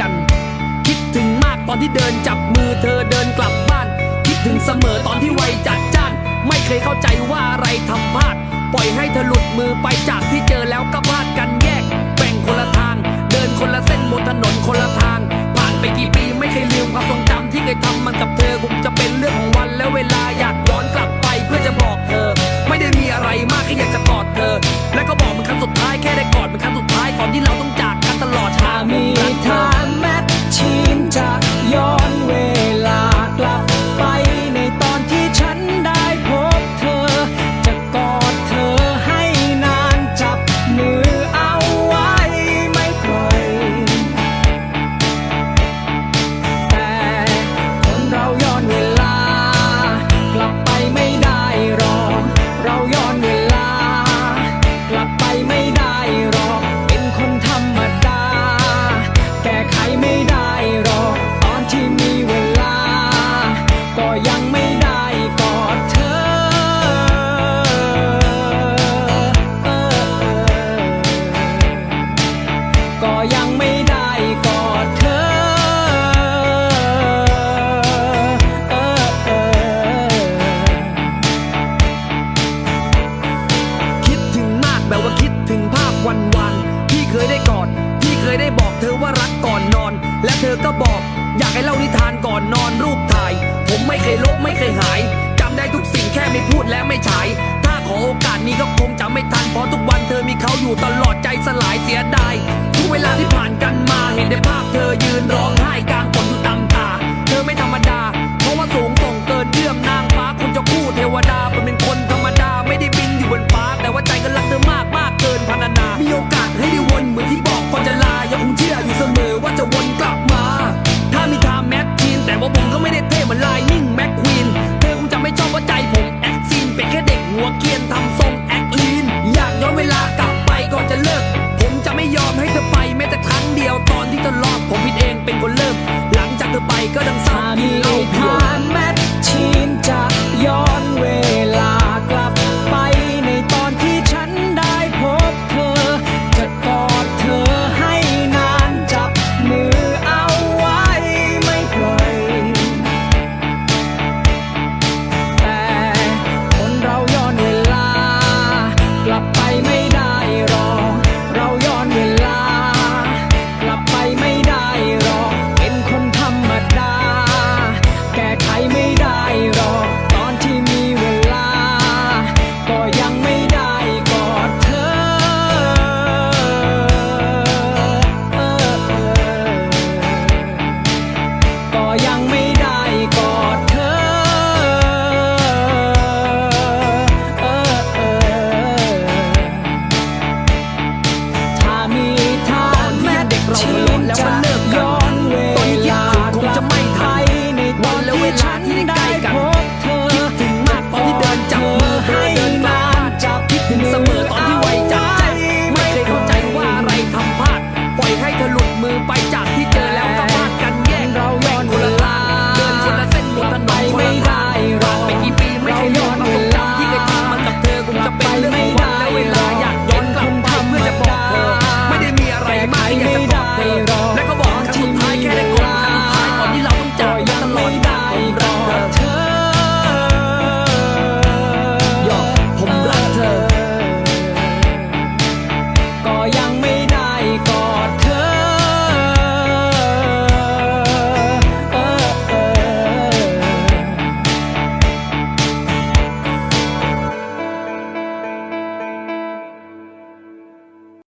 กัน คิดถึงมากตอนที่เดินจับมือเธอเดินกลับบ้าน คิดถึงเสมอตอนที่ไวจัดจ้าน ไม่เคยเข้าใจว่าอะไรทำพลาด ปล่อยให้เธอหลุดมือไปจากที่เจอแล้วก็ วันพี่เคยได้กอดพี่เคยได้บอกเธอว่ารักก่อนนอน และเธอก็บอก อยากให้เล่านิทานก่อนนอนรูปถ่าย ผมไม่เคยลบไม่เคยหายจำได้ทุกสิ่งแค่ไม่พูดและไม่ใช่ถ้าขอโอกาสนี้ก็คงจำไม่ทันเพราะทุกวันเธอมีเขาอยู่ตลอดใจสลายเสียดายทุกเวลาที่ผ่านกันมาเห็นได้ my life